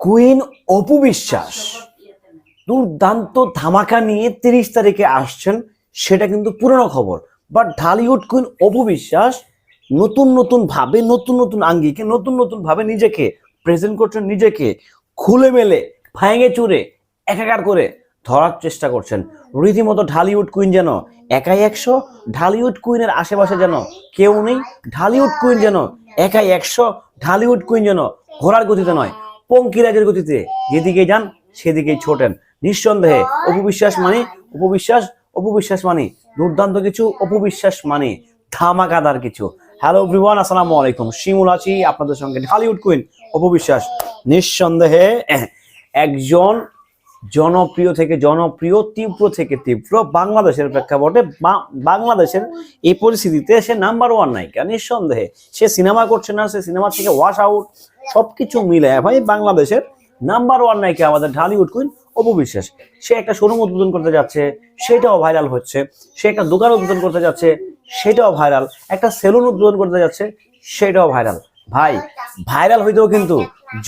Queen Apu Biswas দুর্দান্ত ধামাকা নিয়ে তিরিশ তারিখে আসছেন, সেটা কিন্তু পুরনো খবর। বাট ঢালিউড কুইন অপু বিশ্বাস নতুন নতুন ভাবে, নতুন নতুন আঙ্গিকে, নতুন নতুন ভাবে নিজেকে প্রেজেন্ট করছেন, নিজেকে খুলে মেলে, ভাঙে চুরে, একাকার করে ধরার চেষ্টা করছেন। রীতিমতো ঢালিউড কুইন যেন একাই একশো ঢালিউড কুইনের আশেপাশে যেন কেউ নেই ঢালিউড কুইন যেন একাই একশো ঢালিউড কুইন যেন ঘোড়ার গতিতে নয়। পঙ্কিরাজের গতিতে যেদিকে যান, সেদিকেই ছোটেন। নিঃসন্দেহে অপবিশ্বাস মানে উপবিশ্বাস অপবিশ্বাস মানে। দুর্দান্ত কিছু, অপবিশ্বাস মানে। ধামাকাদার কিছু। হ্যালো এভরিওয়ান আসসালামু আলাইকুম। শিমুল আছি, আপনাদের সঙ্গে ঢালিউড কুইন অপবিশ্বাস। নিঃসন্দেহে, একজন জনপ্রিয় থেকে জনপ্রিয়, তীব্র থেকে তীব্র বাংলাদেশের প্রেক্ষাপটে বাংলাদেশের এই পরিস্থিতিতে সে নাম্বার ওয়ান নায়িকা। নিঃসন্দেহে সে সিনেমা করছে না, সে সিনেমা থেকে ওয়াশ আউট সবকিছু মিলে ভাই বাংলাদেশের নাম্বার ওয়ান নায়িকা আমাদের ঢালিউড কুইন অপবিশ্বাস সে একটা শোরুম উদ্বোধন করতে যাচ্ছে, সেটাও ভাইরাল হচ্ছে। সে একটা দোকান উদ্বোধন করতে যাচ্ছে, সেটাও ভাইরাল একটা সেলুন উদ্বোধন করতে যাচ্ছে, সেটাও ভাইরাল ভাই, ভাইরাল হইতেও কিন্তু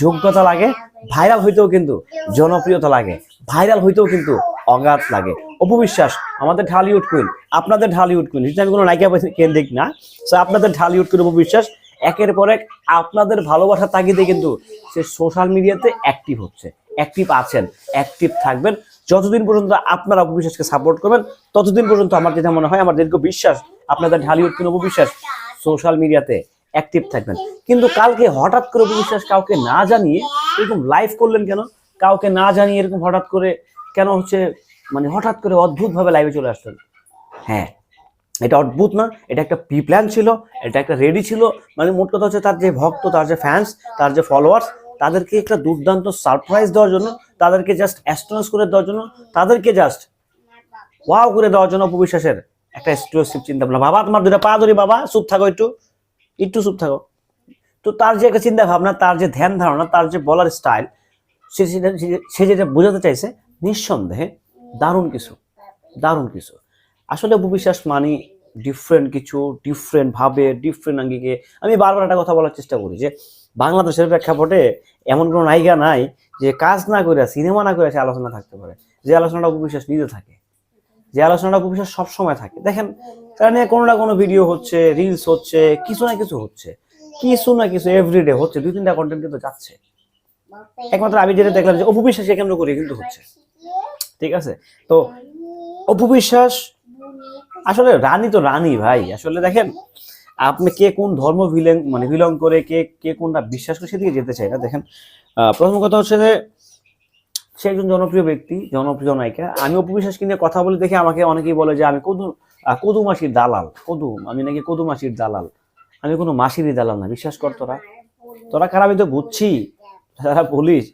যোগ্যতা লাগে, ভাইরাল হইতেও কিন্তু জনপ্রিয়তা লাগে, ভাইরাল হইতেও কিন্তু অগাধ লাগে। অপবিশ্বাস আমাদের ঢালিউড কুইন আপনাদের ঢালিউড কুইন যদি আমি কোনো নায়িকা কেন্দ্রিক না? সো আপনাদের ঢালিউড কুইন অপবিশ্বাস একের পর এক আপনাদের ভালোবাসার তাগিদে কিন্তু সে সোশ্যাল মিডিয়াতে অ্যাক্টিভ হচ্ছে অ্যাক্টিভ আছেন অ্যাক্টিভ থাকবেন। যতদিন পর্যন্ত আপনারা অপবিশ্বাসকে সাপোর্ট করবেন, ততদিন পর্যন্ত আমার যেটা মনে হয়, আমার দীর্ঘ বিশ্বাস, আপনাদের ঢালিউড কুইন অপবিশ্বাস সোশ্যাল মিডিয়াতে অ্যাক্টিভ থাকবেন। কিন্তু কালকে হঠাৎ করে অপবিশ্বাস কাউকে না জানিয়ে এরকম লাইভ করলেন কেন? কাউকে না জানিয়ে এরকম হঠাৎ করে কেন হচ্ছে মানে হঠাৎ করে অদ্ভুতভাবে লাইভে চলে আসলেন? হ্যাঁ এটা অদ্ভুত না, এটা একটা প্রি প্ল্যান ছিল, এটা একটা রেডি ছিল। মানে মোট কথা হচ্ছে তার যে ভক্ত, তার যে ফ্যান্স তার যে ফলোয়ার্স তাদেরকে একটা দুর্দান্ত সারপ্রাইজ দেওয়ার জন্য, তাদেরকে জাস্ট অ্যাস্ট্রোনাস করে দেওয়ার জন্য, তাদেরকে জাস্ট ওয়াও করে দেওয়ার জন্য অপবিশ্বাসের একটা এক্সক্লুসিভ চিন্তা ভাবনা বাবা, তোমার দুটা পা ধরি, বাবা, চুপ থাকো একটু। একটু চুপ থাকো। তো তার যে একটা চিন্তা ভাবনা, তার যে ধ্যান ধারণা, তার যে বলার স্টাইল সে সে- যেটা বোঝাতে চাইছে, নিঃসন্দেহে দারুণ কিছু দারুণ কিছু। আসলে উপবিশ্বাস মানে ডিফারেন্ট কিছু ডিফারেন্ট ভাবে ডিফারেন্ট আঙ্গিকে। আমি বারবার একটা কথা বলার চেষ্টা করি যে, বাংলাদেশের প্রেক্ষাপটে এমন কোনো নায়িকা নাই যে কাজ না করে সিনেমা না করে আলোচনা থাকতে পারে। যে আলোচনাটা উপবিশ্বাস নিজে থাকে। যে আলোচনাটা উপবিশ্বাস সবসময় থাকে। দেখেন তারা নিয়ে কোনো না কোনো ভিডিও হচ্ছে রিলস হচ্ছে, কিছু না কিছু হচ্ছে। কিছু না কিছু এভরিডে হচ্ছে, দুই তিনটা কন্টেন্ট কিন্তু যাচ্ছে। একমাত্র আমি যেটা দেখলাম যে উপবিশ্বাস কেন্দ্র করে কিন্তু হচ্ছে। ঠিক আছে? তো অপবিশ্বাস আসলে রানী তো রানী ভাই। আসলে দেখেন, আপনি কে কোন ধর্ম বিলং মানে বিলং করে কে কে কোনটা বিশ্বাস করে সেদিকে যেতে চাই না। দেখেন প্রথম কথা হচ্ছে যে সে একজন জনপ্রিয় ব্যক্তি, জনপ্রিয় নায়িকা। আমি অপবিশ্বাসকে নিয়ে কথা বলে দেখে আমাকে অনেকেই বলে যে, আমি কদু কদু মাসির দালাল, কদু, আমি নাকি কদু মাসির দালাল। আমি কোনো মাসিরই দালাল না, বিশ্বাস কর তোরা। তোরা খারাপ আমি তো বুঝছি। যারা বলিস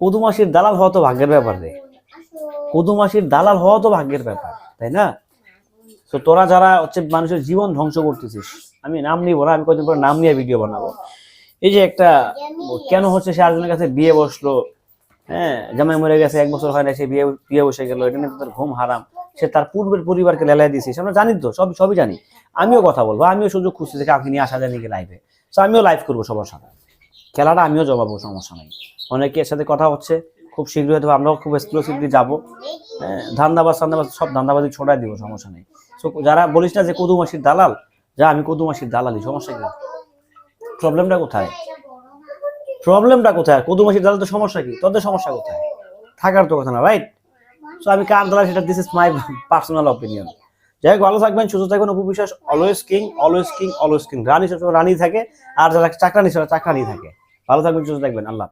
কদু মাসির দালাল হওয়া তো ভাগ্যের ব্যাপার রে। কদু মাসির দালাল হওয়া তো ভাগ্যের ব্যাপার, তাই না? তো তোরা যারা হচ্ছে মানুষের জীবন ধ্বংস করতেছিস, আমি নাম নিব না, আমি কদিন পরে নাম নিয়ে ভিডিও বানাবো। এই যে একটা, কেন হচ্ছে সে আরেকজনের কাছে বিয়ে বসল? হ্যাঁ জামাই মরে গেছে এক বছর হয় না সে বিয়ে বিয়ে বসে গেল এটা নিয়ে তার ঘুম হারাম। সে তার পূর্বের পরিবারকে লেলাই দিয়েছে সে আমরা জানি তো সব সবই জানি। আমিও কথা বলব আমিও সুযোগ খুঁজছি যে কাউকে নিয়ে আসা যায় নাকি লাইভে তো আমিও লাইভ করব সবার সাথে। খেলাটা আমিও জমাবো সমস্যা নেই। অনেকের সাথে কথা হচ্ছে খুব শীঘ্রই হয়তো আমরাও খুব এক্সক্লুসিভলি যাব। হ্যাঁ, ধান্দাবাজ ধান্দাবাজ সব ধান্দাবাজি ছোটাই দিব সমস্যা নেই। তো যারা বলিস না যে কদু মাসির দালাল যা আমি কদু মাসির দালালি সমস্যা কি? প্রবলেমটা কোথায়? প্রবলেমটা কোথায়? কদু মাসির দালাল তো সমস্যা কি? তোদের সমস্যা কোথায়? থাকার তো কথা না রাইট সো আমি কান দালাল সেটা this is my personal opinion যাই হোক, ভালো থাকবেন, সুস্থ থাকবেন উপবিশ্বাস always king always king always king রানী সবসময় রানী থাকে, আর যারা চাকরানি, সেটা চাকরানি থাকে। ভালো থাকবেন, সুস্থ থাকবেন, আল্লাহ